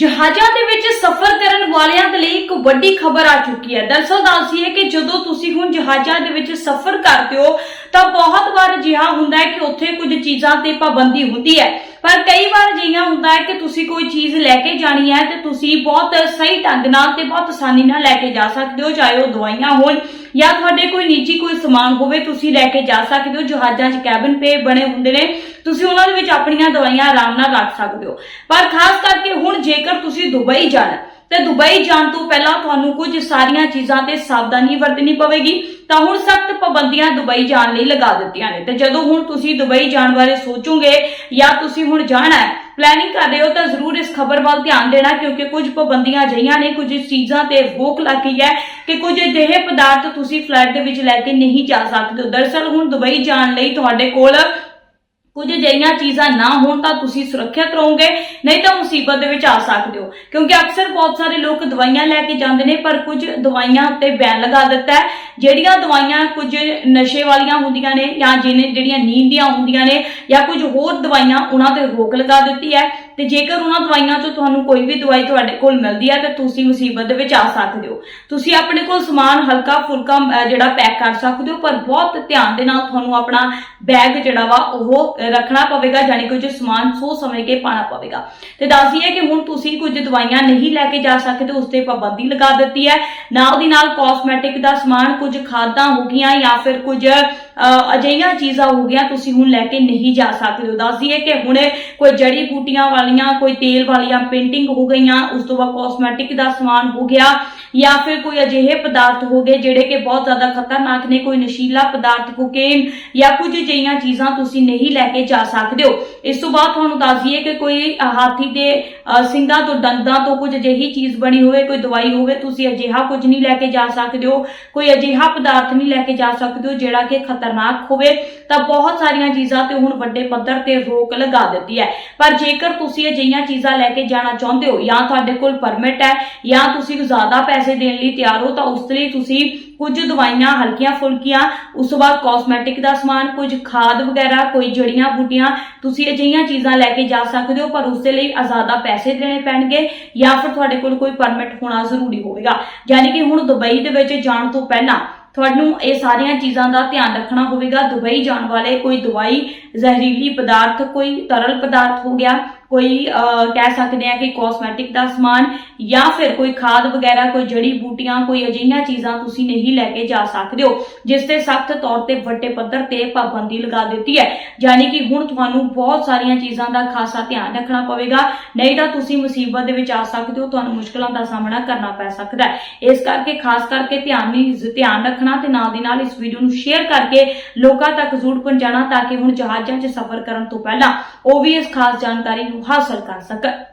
ਜਹਾਜ਼ਾਂ ਦੇ ਵਿੱਚ ਸਫ਼ਰ ਕਰਨ ਵਾਲਿਆਂ ਦੇ ਲਈ ਇੱਕ ਵੱਡੀ ਖਬਰ ਆ ਚੁੱਕੀ ਹੈ। ਦਰਸਲ ਦੱਸਦੀ ਹੈ ਕਿ ਜਦੋਂ ਤੁਸੀਂ ਹੁਣ ਜਹਾਜ਼ਾਂ ਦੇ ਵਿੱਚ ਸਫ਼ਰ ਕਰਦੇ ਹੋ ਤਾਂ ਬਹੁਤ ਵਾਰ ਅਜਿਹਾ ਹੁੰਦਾ ਹੈ ਕਿ ਉੱਥੇ ਕੁਝ ਚੀਜ਼ਾਂ ਤੇ ਪਾਬੰਦੀ ਹੁੰਦੀ ਹੈ। ਪਰ ਕਈ ਵਾਰ ਅਜਿਹਾ ਹੁੰਦਾ ਹੈ ਕਿ ਤੁਸੀਂ ਕੋਈ ਚੀਜ਼ ਲੈ ਕੇ ਜਾਣੀ ਹੈ ਤੇ ਤੁਸੀਂ ਬਹੁਤ ਸਹੀ ਢੰਗ ਨਾਲ ਤੇ ਬਹੁਤ ਆਸਾਨੀ ਨਾਲ ਲੈ ਕੇ ਜਾ ਸਕਦੇ ਹੋ, ਚਾਹੇ ਉਹ ਦਵਾਈਆਂ ਹੋਣ ਜਾਂ ਤੁਹਾਡੇ ਕੋਈ ਨਿੱਜੀ ਕੋਈ ਸਮਾਨ ਹੋਵੇ, ਤੁਸੀਂ ਲੈ ਕੇ ਜਾ ਸਕਦੇ ਹੋ। ਜਹਾਜ਼ਾਂ 'ਚ ਕੈਬਨ ਪੇ ਬਣੇ ਹੁੰਦੇ ਨੇ। ਤੁਸੀਂ ਉਹਨਾਂ ਦੇ ਵਿੱਚ ਆਪਣੀਆਂ ਦਵਾਈਆਂ ਆਰਾਮ ਨਾਲ ਰੱਖ ਸਕਦੇ ਹੋ। ਪਰ ਖਾਸ ਕਰਕੇ ਹੁਣ ਜੇਕਰ ਤੁਸੀਂ ਦੁਬਈ ਜਾਣਾ ਤੇ ਦੁਬਈ ਜਾਣ ਤੋਂ ਪਹਿਲਾਂ ਤੁਹਾਨੂੰ ਕੁਝ ਸਾਰੀਆਂ ਚੀਜ਼ਾਂ ਤੇ ਸਾਵਧਾਨੀ ਵਰਤਣੀ ਪਵੇਗੀ, ਤਾਂ ਹੁਣ ਸਖਤ ਪਾਬੰਦੀਆਂ ਦੁਬਈ ਜਾਣ ਲਈ ਲਗਾ ਦਿੱਤੀਆਂ ਨੇ ਤੇ ਜਦੋਂ ਹੁਣ ਤੁਸੀਂ ਦੁਬਈ ਜਾਣ ਬਾਰੇ ਸੋਚੋਗੇ ਜਾਂ ਤੁਸੀਂ ਹੁਣ ਜਾਣਾ ਹੈ ਪਲੈਨਿੰਗ ਕਰ ਰਹੇ ਹੋ, ਤਾਂ ਜ਼ਰੂਰ ਇਸ ਖਬਰ ਵੱਲ ਧਿਆਨ ਦੇਣਾ, ਕਿਉਂਕਿ ਕੁਝ ਪਾਬੰਦੀਆਂ ਅਜਿਹੀਆਂ ਨੇ, ਕੁਝ ਚੀਜ਼ਾਂ ਤੇ ਰੋਕ ਲੱਗੀ ਹੈ ਕਿ ਕੁਝ ਅਜਿਹੇ ਪਦਾਰਥ ਤੁਸੀਂ ਫਲੈਟ ਦੇ ਵਿੱਚ ਲੈ ਕੇ ਨਹੀਂ ਜਾ ਸਕਦੇ ਹੋ। ਦਰਅਸਲ ਹੁਣ ਦੁਬਈ ਜਾਣ ਲਈ ਤੁਹਾਡੇ ਕੋਲ ਕੁਝ ਅਜਿਹੀਆਂ ਚੀਜ਼ਾਂ ਨਾ ਹੋਣ ਤਾਂ ਤੁਸੀਂ ਸੁਰੱਖਿਅਤ ਰਹੋਗੇ, ਨਹੀਂ ਤਾਂ ਮੁਸੀਬਤ ਦੇ ਵਿੱਚ ਆ ਸਕਦੇ ਹੋ। ਕਿਉਂਕਿ ਅਕਸਰ ਬਹੁਤ ਸਾਰੇ ਲੋਕ ਦਵਾਈਆਂ ਲੈ ਕੇ ਜਾਂਦੇ ਨੇ, ਪਰ ਕੁਝ ਦਵਾਈਆਂ ਉੱਤੇ ਬੈਨ ਲਗਾ ਦਿੱਤਾ ਹੈ। ਜਿਹੜੀਆਂ ਦਵਾਈਆਂ ਕੁਝ ਨਸ਼ੇ ਵਾਲੀਆਂ ਹੁੰਦੀਆਂ ਨੇ ਜਾਂ ਜਿਹਨੇ ਜਿਹੜੀਆਂ ਨੀਂਦ ਦੀਆਂ ਹੁੰਦੀਆਂ ਨੇ ਜਾਂ ਕੁਝ ਹੋਰ ਦਵਾਈਆਂ, ਉਹਨਾਂ ਤੇ ਰੋਕ ਲਗਾ ਦਿੱਤੀ ਹੈ। ਤੇ ਜੇਕਰ ਉਹਨਾਂ ਦਵਾਈਆਂ ਚੋਂ ਤੁਹਾਨੂੰ ਕੋਈ ਵੀ ਦਵਾਈ ਤੁਹਾਡੇ ਕੋਲ ਮਿਲਦੀ ਹੈ ਤਾਂ ਤੁਸੀਂ ਮੁਸੀਬਤ ਦੇ ਵਿੱਚ ਆ ਸਕਦੇ ਹੋ। ਤੁਸੀਂ ਆਪਣੇ ਕੋਲ ਸਮਾਨ ਹਲਕਾ ਫੁਲਕਾ ਜਿਹੜਾ ਪੈਕ ਕਰ ਸਕਦੇ ਹੋ, ਪਰ ਬਹੁਤ ਧਿਆਨ ਦੇ ਨਾਲ ਤੁਹਾਨੂੰ ਆਪਣਾ ਬੈਗ ਜਿਹੜਾ ਵਾ ਉਹ ਰੱਖਣਾ ਪਵੇਗਾ ਯਾਨੀ ਕੁਝ ਸਮਾਨ ਸੋ ਸਮੇਂ ਕੇ ਪਾਣਾ ਪਵੇਗਾ। ਤੇ ਦੱਸਦੀ ਹੈ ਕਿ ਹੁਣ ਤੁਸੀਂ ਕੁਝ ਦਵਾਈਆਂ ਨਹੀਂ ਲੈ ਕੇ ਜਾ ਸਕਦੇ, ਉਸ ਤੇ ਪਾਬੰਦੀ ਲਗਾ ਦਿੱਤੀ ਹੈ। ਨਾਲ ਦੀ ਨਾਲ ਕਾਸਮੈਟਿਕ ਦਾ ਸਮਾਨ ਕੁਝ ਖਾਦਾਂ ਹੋ ਗਈਆਂ ਜਾਂ ਫਿਰ ਕੁਝ ਅਜਿਹੀਆਂ ਚੀਜ਼ਾਂ ਹੋ ਗਈਆਂ, ਤੁਸੀਂ ਹੁਣ ਲੈ ਕੇ ਨਹੀਂ ਜਾ ਸਕਦੇ ਹੋ। ਦੱਸ ਦਈਏ ਕਿ ਹੁਣ ਕੋਈ ਜੜੀ ਬੂਟੀਆਂ ਵਾਲੀਆਂ, ਕੋਈ ਤੇਲ ਵਾਲੀਆਂ ਪੇਂਟਿੰਗ ਹੋ ਗਈਆਂ, ਉਸ ਤੋਂ ਬਾਅਦ ਕਾਸਮੈਟਿਕ ਦਾ ਸਮਾਨ ਹੋ ਗਿਆ, ਜਾਂ ਫਿਰ ਕੋਈ ਅਜਿਹੇ ਪਦਾਰਥ ਹੋ ਗਏ ਜਿਹੜੇ ਕਿ ਬਹੁਤ ਜ਼ਿਆਦਾ ਖਤਰਨਾਕ ਨੇ, ਕੋਈ ਨਸ਼ੀਲਾ ਪਦਾਰਥ, ਕੋਕੇਨ ਜਾਂ ਕੁਝ ਅਜਿਹੀਆਂ ਚੀਜ਼ਾਂ ਤੁਸੀਂ ਨਹੀਂ ਲੈ ਕੇ ਜਾ ਸਕਦੇ ਹੋ। ਇਸ ਤੋਂ ਬਾਅਦ ਤੁਹਾਨੂੰ ਦੱਸ ਦਈਏ ਕਿ ਕੋਈ ਹਾਥੀ ਦੇ ਸਿੰਗਾਂ ਤੋਂ ਦੰਦਾਂ ਤੋਂ ਕੁਝ ਅਜਿਹੀ ਚੀਜ਼ ਬਣੀ ਹੋਵੇ, ਕੋਈ ਦਵਾਈ ਹੋਵੇ, ਤੁਸੀਂ ਅਜਿਹਾ ਕੁਝ ਨਹੀਂ ਲੈ ਕੇ ਜਾ ਸਕਦੇ ਹੋ, ਕੋਈ ਅਜਿਹਾ ਪਦਾਰਥ ਨਹੀਂ ਲੈ ਕੇ ਜਾ ਸਕਦੇ ਹੋ ਜਿਹੜਾ ਕਿ ਖਤਰਨਾਕ ਹੋਵੇ, ਤਾਂ ਬਹੁਤ ਸਾਰੀਆਂ ਚੀਜ਼ਾਂ ਤੇ ਹੁਣ ਵੱਡੇ ਪੱਧਰ ਤੇ ਰੋਕ ਲਗਾ ਦਿੱਤੀ ਹੈ। ਪਰ ਜੇਕਰ ਤੁਸੀਂ ਅਜਿਹੀਆਂ ਚੀਜ਼ਾਂ ਲੈ ਕੇ ਜਾਣਾ ਚਾਹੁੰਦੇ ਹੋ, ਜਾਂ ਤੁਹਾਡੇ ਕੋਲ ਪਰਮਿਟ ਹੈ, ਜਾਂ ਤੁਸੀਂ ਜ਼ਿਆਦਾ ਪੈਸੇ ਦੇਣ ਲਈ ਤਿਆਰ ਹੋ, ਤਾਂ ਉਸ ਲਈ ਤੁਸੀਂ ਕੁਝ ਦਵਾਈਆਂ, ਹਲਕੀਆਂ ਫੁਲਕੀਆਂ, ਉਸ ਤੋਂ ਬਾਅਦ ਕਾਸਮੈਟਿਕ ਦਾ ਸਮਾਨ, ਕੁਝ ਖਾਦ ਵਗੈਰਾ, ਕੋਈ ਜੜੀਆਂ ਬੂਟੀਆਂ, ਤੁਸੀਂ ਅਜਿਹੀਆਂ ਚੀਜ਼ਾਂ ਲੈ ਕੇ ਜਾ ਸਕਦੇ ਹੋ, ਪਰ ਉਸ ਦੇ ਲਈ ਆਜ਼ਾਦਾ ਪੈਸੇ ਦੇਣੇ ਪੈਣਗੇ ਜਾਂ ਫਿਰ ਤੁਹਾਡੇ ਕੋਲ ਕੋਈ ਪਰਮਿਟ ਹੋਣਾ ਜ਼ਰੂਰੀ ਹੋਵੇਗਾ। ਯਾਨੀ ਕਿ ਹੁਣ ਦੁਬਈ ਦੇ ਵਿੱਚ ਜਾਣ ਤੋਂ ਪਹਿਲਾਂ ਤੁਹਾਨੂੰ ਇਹ ਸਾਰੀਆਂ ਚੀਜ਼ਾਂ ਦਾ ਧਿਆਨ ਰੱਖਣਾ ਹੋਵੇਗਾ। ਦੁਬਈ ਜਾਣ ਵਾਲੇ ਕੋਈ ਦਵਾਈ, ਜ਼ਹਿਰੀਲੀ ਪਦਾਰਥ, ਕੋਈ ਤਰਲ ਪਦਾਰਥ ਹੋ ਗਿਆ ਕੋਈ ਕਹਿ ਸਕਦੇ ਆ ਕਿ ਕਾਸਮੈਟਿਕ ਦਾ ਸਮਾਨ ਜਾਂ ਫਿਰ ਕੋਈ ਖਾਦ ਵਗੈਰਾ, ਕੋਈ ਜੜੀ ਬੂਟੀਆਂ, ਕੋਈ ਅਜਿਹੀਆਂ ਚੀਜ਼ਾਂ ਤੁਸੀਂ ਨਹੀਂ ਲੈ ਕੇ ਜਾ ਸਕਦੇ ਹੋ, ਜਿਸ ਤੇ ਸਖਤ ਤੌਰ ਤੇ ਵੱਡੇ ਪੱਧਰ ਤੇ ਪਾਬੰਦੀ ਲਗਾ ਦਿੱਤੀ ਹੈ। ਯਾਨੀ ਕਿ ਹੁਣ ਤੁਹਾਨੂੰ ਬਹੁਤ ਸਾਰੀਆਂ ਚੀਜ਼ਾਂ ਦਾ ਖਾਸਾ ਧਿਆਨ ਰੱਖਣਾ ਪਵੇਗਾ, ਨਹੀਂ ਤਾਂ ਤੁਸੀਂ ਮੁਸੀਬਤ ਦੇ ਵਿੱਚ ਆ ਸਕਦੇ ਹੋ, ਤੁਹਾਨੂੰ ਮੁਸ਼ਕਲਾਂ ਦਾ ਸਾਹਮਣਾ ਕਰਨਾ ਪੈ ਸਕਦਾ ਹੈ। ਇਸ ਕਰਕੇ, ਖਾਸ ਕਰਕੇ ਧਿਆਨ ਨਹੀਂ, ਧਿਆਨ ਰੱਖਣਾ ਤੇ ਨਾਲ ਦੀ ਨਾਲ ਇਸ ਵੀਡੀਓ ਨੂੰ ਸ਼ੇਅਰ ਕਰਕੇ ਲੋਕਾਂ ਤੱਕ ਜ਼ਰੂਰ ਪਹੁੰਚਾਉਣਾ, ਤਾਂ ਕਿ ਹੁਣ ਜਹਾਜ਼ਾਂ 'ਚ ਸਫ਼ਰ ਕਰਨ ਤੋਂ ਪਹਿਲਾਂ ਉਹ ਵੀ ਇਸ ਖਾਸ ਜਾਣਕਾਰੀ ਨੂੰ ਨੂੰ ਹਾਸਲ ਕਰ ਸਕਣ